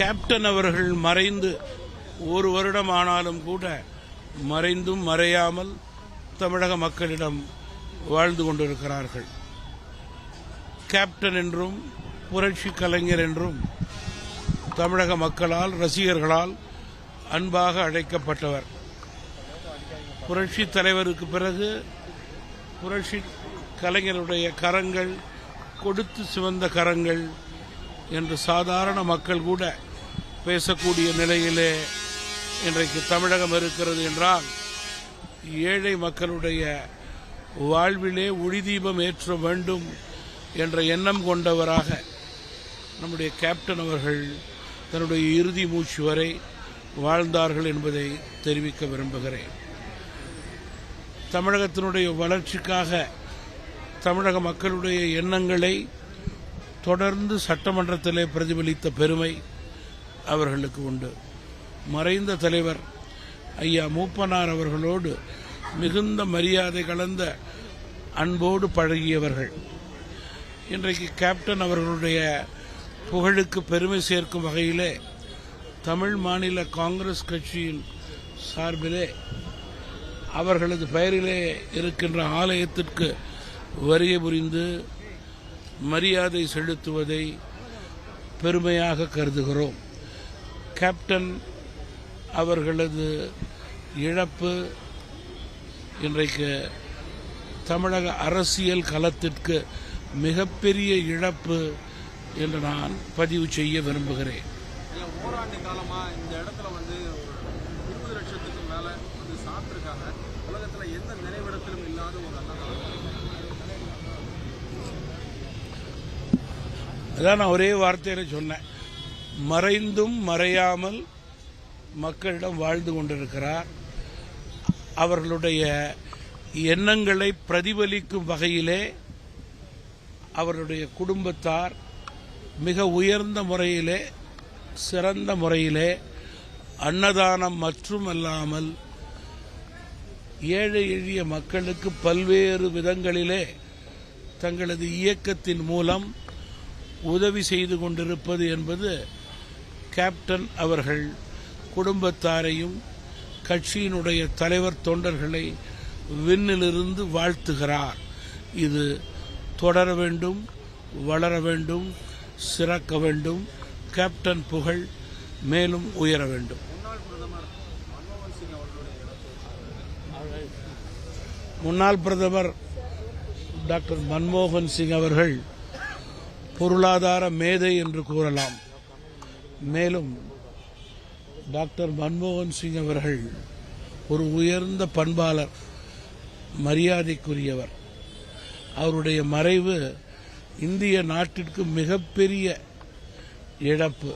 Captain அவர்கள் மறைந்து ஒரு வருடம் ஆனாலும் கூட மறைந்தும் மறையாமல் தமிழக மக்களிடம் வாழ்ந்து கொண்டிருக்கிறார்கள். கேப்டன் என்றும் புரட்சி கலைஞர் என்றும் தமிழக மக்களால் ரசிகர்களால் அன்பாக அழைக்கப்பட்டவர். புரட்சி தலைவருக்கு பிறகு புரட்சி கலைஞருடைய கரங்கள் கொடுத்து சிவந்த கரங்கள் என்று சாதாரண மக்கள் கூட பேசக்கூடிய நிலையிலே இன்றைக்கு தமிழகம் இருக்கிறது என்றால் ஏழை மக்களுடைய வாழ்விலே ஒளிதீபம் ஏற்ற வேண்டும் என்ற எண்ணம் கொண்டவராக நம்முடைய கேப்டன் அவர்கள் தன்னுடைய இறுதி மூச்சு வரை வாழ்ந்தார்கள் என்பதை தெரிவிக்க விரும்புகிறேன். தமிழகத்தினுடைய வளர்ச்சிக்காக தமிழக மக்களுடைய எண்ணங்களை தொடர்ந்து சட்டமன்றத்திலே பிரதிபலித்த பெருமை அவர்களுக்கு உண்டு. மறைந்த தலைவர் ஐயா மூப்பனார் அவர்களோடு மிகுந்த மரியாதை கலந்த அன்போடு பழகியவர்கள். இன்றைக்கு கேப்டன் அவர்களுடைய புகழுக்கு பெருமை சேர்க்கும் வகையிலே தமிழ் மாநில காங்கிரஸ் கட்சியின் சார்பிலே அவர்களது பெயரிலே இருக்கின்ற ஆலயத்திற்கு வரிய புரிந்து மரியாதை செலுத்துவதை பெருமையாக கருதுகிறோம். கேப்டன் அவர்களது இழப்பு இன்றைக்கு தமிழக அரசியல் களத்திற்கு மிகப்பெரிய இழப்பு என்று நான் பதிவு செய்ய விரும்புகிறேன். ஓராண்டு காலமா இந்த இடத்துல வந்து ஒரு இருபது லட்சத்துக்கு மேல வந்து சாப்பிட்டுருக்காங்க உலகத்துல எந்த நினைவிடத்திலும் இல்லாத ஒரு அதான் நான் ஒரே வார்த்தையில சொன்னேன். மறைந்தும் மறையாமல் மக்களிடம் வாழ்ந்து கொண்டிருக்கிறார். அவர்களுடைய எண்ணங்களை பிரதிபலிக்கும் வகையிலே அவருடைய குடும்பத்தார் மிக உயர்ந்த முறையிலே சிறந்த முறையிலே அன்னதானம் மட்டுமல்லாமல் ஏழை எளிய மக்களுக்கு பல்வேறு விதங்களிலே தங்களது இயக்கத்தின் மூலம் உதவி செய்து கொண்டிருப்பது என்பது கேப்டன் அவர்கள் குடும்பத்தாரையும் கட்சியினுடைய தலைவர் தொண்டர்களை விண்ணிலிருந்து வாழ்த்துகிறார். இது தொடர வேண்டும் வளர வேண்டும் சிறக்க வேண்டும். கேப்டன் புகழ் மேலும் உயர வேண்டும். முன்னாள் பிரதமர் டாக்டர் மன்மோகன் சிங் அவர்கள் பொருளாதார மேதை என்று கூறலாம். மேலும் டாக்டர் மன்மோகன் சிங் அவர்கள் ஒரு உயர்ந்த பண்பாளர் மரியாதைக்குரியவர். அவருடைய மறைவு இந்திய நாட்டிற்கு மிகப்பெரிய இழப்பு.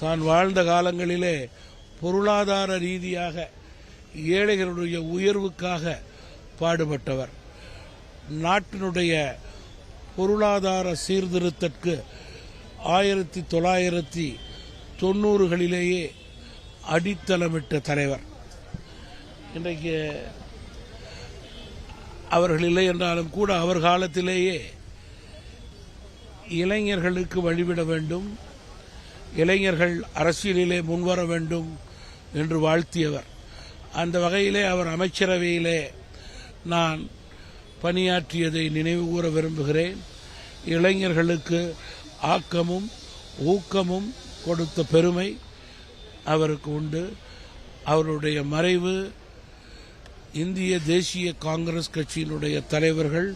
தான் வாழ்ந்த காலங்களிலே பொருளாதார ரீதியாக ஏழைகளுடைய உயர்வுக்காக பாடுபட்டவர். நாட்டினுடைய பொருளாதார சீர்திருத்தத்திற்கு ஆயிரத்தி தொள்ளாயிரத்தி தொண்ணூறுகளிலேயே அடித்தளமிட்ட தலைவர். இன்றைக்கு அவர்கள் இல்லை என்றாலும் கூட அவர் காலத்திலேயே இளைஞர்களுக்கு வழிவிட வேண்டும் இளைஞர்கள் அரசியலிலே முன்வர வேண்டும் என்று வாழ்த்தியவர். அந்த வகையிலே அவர் அமைச்சரவையிலே நான் பணியாற்றியதை நினைவு கூற விரும்புகிறேன். இளைஞர்களுக்கு ஆக்கமும் ஊக்கமும் கொடுத்த பெருமை அவருக்கு உண்டு. அவருடைய மறைவு இந்திய தேசிய காங்கிரஸ் கட்சியினுடைய தலைவர்கள்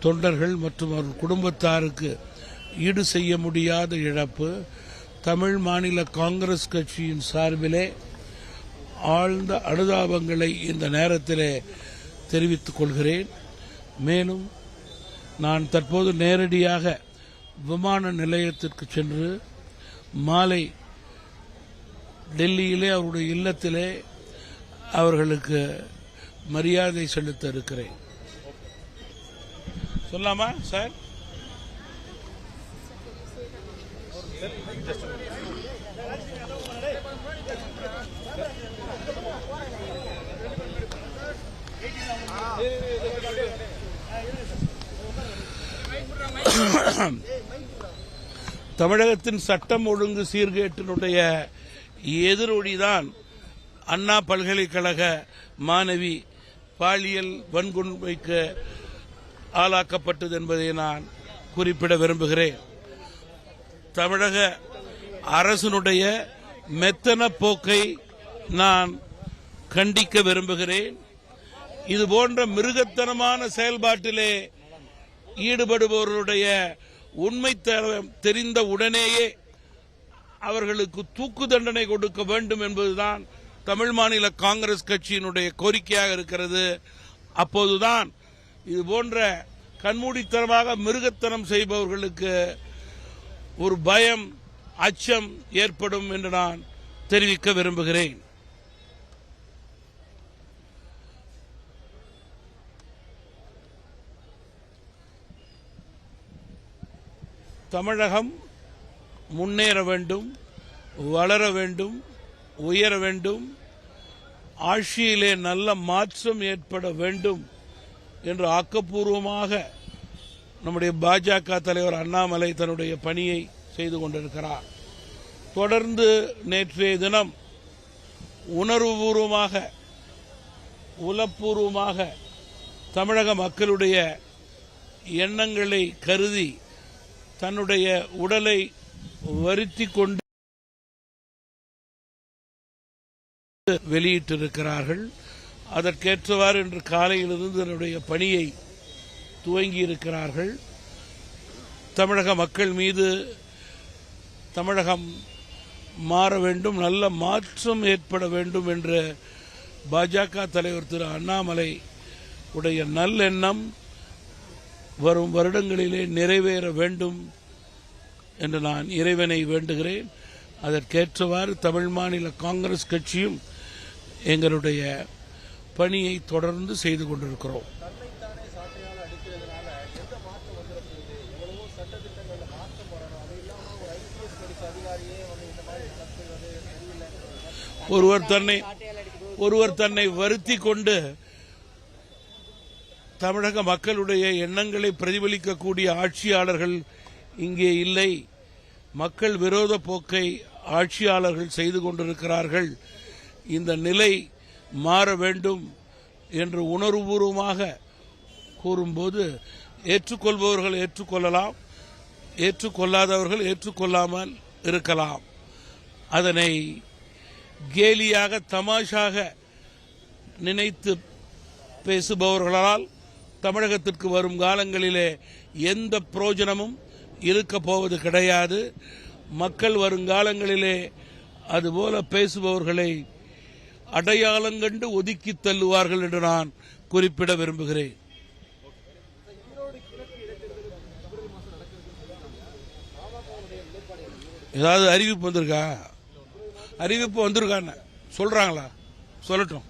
தொண்டர்கள் மற்றும் அவர் குடும்பத்தாருக்கு ஈடு செய்ய முடியாத இழப்பு தமிழ் மாநில காங்கிரஸ் கட்சியின் சார்பிலே ஆழ்ந்த அனுதாபங்களை இந்த நேரத்திலே தெரிவித்துக் கொள்கிறேன். மேலும் நான் தற்போது நேரடியாக விமான நிலையத்திற்கு சென்று மாலை டெல்லியிலே அவருடைய இல்லத்திலே அவர்களுக்கு மரியாதை செலுத்த இருக்கிறேன். சொல்லாமா சார்? தமிழகத்தின் சட்டம் ஒழுங்கு சீர்கேட்டினுடைய எதிரொலிதான் அண்ணா பல்கலைக்கழக மாணவி பாலியல் வன்கொடுமைக்கு ஆளாக்கப்பட்டது என்பதை நான் குறிப்பிட விரும்புகிறேன். தமிழக அரசினுடைய மெத்தன போக்கை நான் கண்டிக்க விரும்புகிறேன். இது போன்ற மிருகத்தனமான செயல்பாட்டிலே ஈடுபடுபவர்களுடைய உண்மை தெரிந்த உடனேயே அவர்களுக்கு தூக்கு தண்டனை கொடுக்க வேண்டும் என்பதுதான் தமிழ் மாநில காங்கிரஸ் கட்சியினுடைய கோரிக்கையாக இருக்கிறது. அப்போதுதான் இது போன்ற கண்மூடித்தனமாக மிருகத்தனம் செய்பவர்களுக்கு ஒரு பயம் அச்சம் ஏற்படும் என்று நான் தெரிவிக்க விரும்புகிறேன். தமிழகம் முன்னேற வேண்டும் வளர வேண்டும் உயர வேண்டும் ஆட்சியிலே நல்ல மாற்றம் ஏற்பட வேண்டும் என்று ஆக்கப்பூர்வமாக நம்முடைய பாஜக தலைவர் அண்ணாமலை தன்னுடைய பணியை செய்து கொண்டிருக்கிறார். தொடர்ந்து நேற்றைய தினம் உணர்வுபூர்வமாக உலப்பூர்வமாக தமிழக மக்களுடைய எண்ணங்களை கருதி தன்னுடைய உடலை வருத்தி கொண்டு வெளியிட்டிருக்கிறார்கள். அதற்கேற்றவாறு இன்று காலையிலிருந்து தன்னுடைய பணியை துவங்கி இருக்கிறார்கள் தமிழக மக்கள் மீது தமிழகம் மாற வேண்டும் நல்ல மாற்றம் ஏற்பட வேண்டும் என்ற பாஜக தலைவர் திரு அண்ணாமலை உடைய நல்லெண்ணம் வரும் வருடங்களிலே நிறைவேற வேண்டும் என்று நான் இறைவனை வேண்டுகிறேன். அதற்கேற்றவாறு தமிழ் மாநில காங்கிரஸ் கட்சியும் எங்களுடைய பணியை தொடர்ந்து செய்து கொண்டிருக்கிறோம். ஒருவர் தன்னை ஒருவர் தன்னை வருத்தி கொண்டு தமிழக மக்களுடைய எண்ணங்களை பிரதிபலிக்கக்கூடிய ஆட்சியாளர்கள் இங்கே இல்லை. மக்கள் விரோத போக்கை ஆட்சியாளர்கள் செய்து கொண்டிருக்கிறார்கள். இந்த நிலை மாற வேண்டும் என்று உணர்வுபூர்வமாக கூறும்போது ஏற்றுக்கொள்பவர்கள் ஏற்றுக்கொள்ளலாம் ஏற்றுக்கொள்ளாதவர்கள் ஏற்றுக்கொள்ளாமல் இருக்கலாம். அதனை கேலியாக தமாஷாக நினைத்து பேசுபவர்களால் தமிழகத்திற்கு வரும் காலங்களிலே எந்த பிரயோஜனமும் இருக்க போவது கிடையாது. மக்கள் வருங்காலங்களிலே அதுபோல பேசுபவர்களை அடையாளங்கண்டு ஒதுக்கி தள்ளுவார்கள் என்று நான் குறிப்பிட விரும்புகிறேன். ஏதாவது அறிவிப்பு வந்திருக்கா? அறிவிப்பு வந்திருக்கான்னு சொல்கிறாங்களா சொல்லட்டும்.